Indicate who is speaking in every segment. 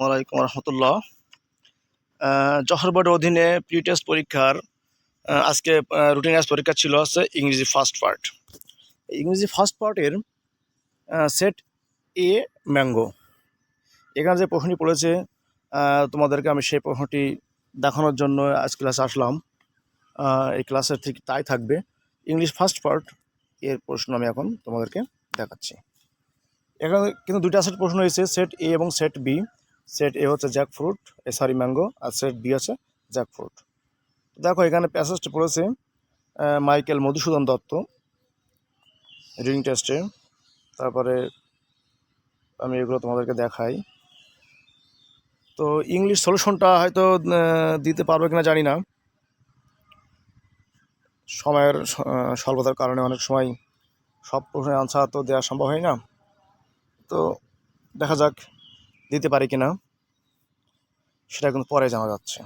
Speaker 1: ওয়ালাইকুম রহমতুল্লাহ। জহর বোর্ডের অধীনে প্রি টেস্ট পরীক্ষার আজকে রুটিন পরীক্ষা ছিল হচ্ছে ইংরেজি ফার্স্ট পার্ট ইংরেজি ফার্স্ট পার্টের সেট এ ম্যাঙ্গো এখানে যে প্রশ্নটি পড়েছে তোমাদেরকে আমি সেই প্রশ্নটি দেখানোর জন্য আজ ক্লাসে আসলাম। এই ক্লাসের ঠিক তাই থাকবে। ইংলিশ ফার্স্ট পার্ট এর প্রশ্ন আমি এখন তোমাদেরকে দেখাচ্ছি। এখানে কিন্তু দুইটা সেট প্রশ্ন হয়েছে সেট এ এবং সেট বি সেট এ হচ্ছে jackfruit A sorry mango আর সেট বি হচ্ছে জ্যাক ফ্রুট দেখো, এখানে প্যাসেজটা পড়েছে মাইকেল মধুসূদন দত্ত রিডিং টেস্টে তারপরে আমি এগুলো তোমাদেরকে দেখাই। তো ইংলিশ সলিউশনটা হয়তো দিতে পারবে কিনা জানি না। সময়ের স্বল্পতার কারণে অনেক সময় সব প্রশ্নের আনসার তো দেওয়া সম্ভব হয় না। তো দেখা যাক। দিতে পারি কিনা, সেটা কিন্তু পরে জানা যাচ্ছে।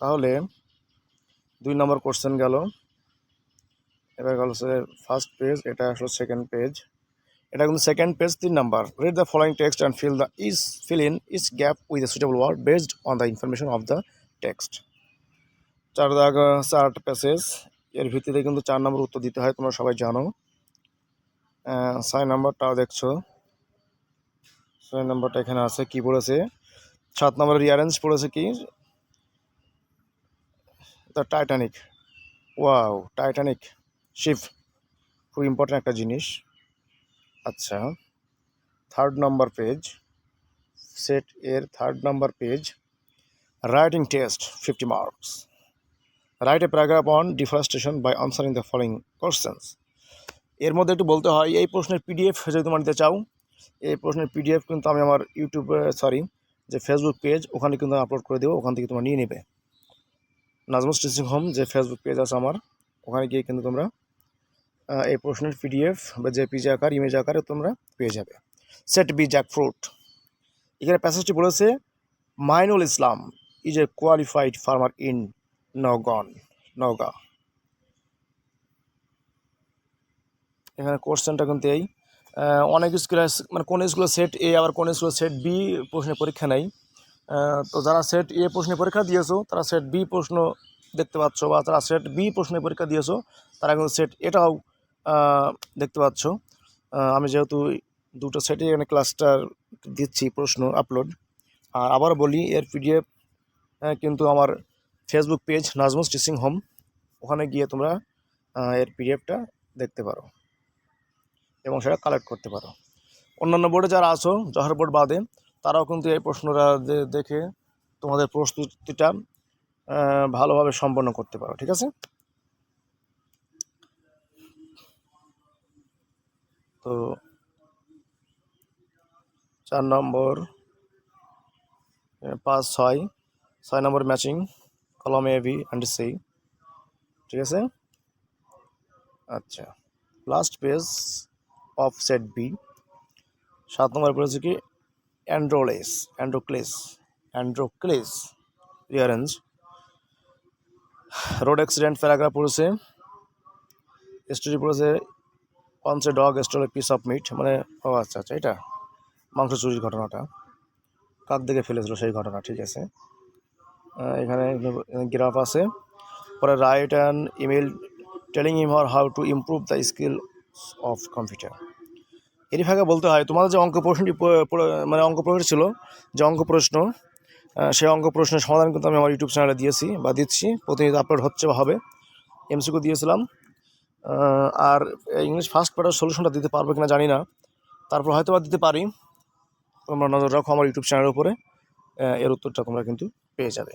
Speaker 1: তাহলে দুই নম্বর কোশ্চেন গেল। এবার গেল হচ্ছে ফার্স্ট পেজ এটা আসলো সেকেন্ড পেজ এটা কিন্তু সেকেন্ড পেজ তিন number. Read the following text and fill the is fill in is gap with the suitable word based on the information of the text চার দাগ, চার প্যাসেজ এর ভিত্তিতে কিন্তু চার নম্বর উত্তর দিতে হয়, তোমরা সবাই জানো। ছয় নম্বরটাও দেখছ। ছয় নম্বরটা এখানে আছে, কি পড়েছে? সাত নম্বর রিয়ারেঞ্জ পড়েছে কি? The Titanic wow Titanic ship খুব ইম্পর্টেন্ট একটা জিনিস। আচ্ছা থার্ড নাম্বার পেজ সেট এর third number page writing test fifty marks write a paragraph on deforestation by answering the following questions এর মধ্যে একটু বলতে হয়, এই প্রশ্নের পিডিএফ যদি তোমার নিতে চাও, এই প্রশ্নের পিডিএফ কিন্তু আমি আমার ইউটিউবে সরি যে ফেসবুক পেজ ওখানে কিন্তু আমি আপলোড করে দেবো, ওখান থেকে তোমরা নিয়ে নেবে। নাজমুস টিচিং হোম যে ফেসবুক পেজ আছে আমার, ওখানে গিয়ে কিন্তু তোমরা এই প্রশ্নের পিডিএফ বা জেপিজি আকার ইমেজ আকারে তোমরা পেয়ে যাবে। সেট বি জ্যাক ফ্রুট এখানে প্যাসেজটি বলেছে, Mainul Islam is a qualified farmer in নগন, নগা। এখানে কোশ্চেনটা কিন্তু এই অনেক স্কুলে মানে কোন স্কুলে সেট এ আবার কোন স্কুলে সেট বি প্রশ্নের পরীক্ষা নেই। তো যারা সেট এ প্রশ্নে পরীক্ষা দিয়েছ, তারা সেট বি প্রশ্ন দেখতে পাচ্ছ, বা যারা সেট বি প্রশ্নে পরীক্ষা দিয়েছ, তারা কিন্তু সেট এটাও দেখতে পাচ্ছ। আমি যেহেতু দুটো সেটে এখানে ক্লাসটার দিচ্ছি প্রশ্ন আপলোড আর আবার বলি, এর পিডিএফ কিন্তু আমার Facebook page Najmus teaching home ওখানে গিয়ে তোমরা এর পিডিএফটা দেখতে পারো। এবং সেটা কালেক্ট করতে পারো। অন্যান্য বোর্ডে যারা আছো জহর বোর্ড বাদে, তারাও কিন্তু এই প্রশ্নটা দেখে তোমাদের প্রস্তুতিটা ভালোভাবে সম্পন্ন করতে পারো। ঠিক আছে? তো চার নম্বর পাঁচ, ছয়। ছয় নম্বর ম্যাচিং কলম এ বি অ্যান্ড সি ঠিক আছে? আচ্ছা last page of set B সাত নম্বর পড়েছে কি Androcles Androcles Androcles rearrange road accident paragraph পড়েছে স্টোরি পড়েছে once a dog stole piece of meat মানে ও আচ্ছা আচ্ছা এটা মাংস চুরির ঘটনাটা কাক দেখে ফেলেছিল সেই ঘটনা, ঠিক আছে? এখানে গ্রাফ আছে। পরে right and email telling him her how to improve the skill of computer এরই ফাঁকে বলতে হয়, তোমাদের যে অঙ্ক প্রশ্নটি মানে অঙ্ক প্রশ্ন ছিল, যে অঙ্ক প্রশ্ন সেই অঙ্ক প্রশ্নের সমাধান কিন্তু আমি আমার ইউটিউব চ্যানেলে দিয়েছি বা দিচ্ছি, প্রতিনিয়ত আপলোড হচ্ছে বা হবে। এমসিকিউ দিয়েছিলাম। আর ইংলিশ ফার্স্ট পার্টের সলিউশনটা দিতে পারব কিনা জানি না। তারপর হয়তো বা দিতে পারি। তোমরা নজর রাখো আমার ইউটিউব চ্যানেলের উপরে। এর উত্তরটা তোমরা কিন্তু পেয়ে যাবে।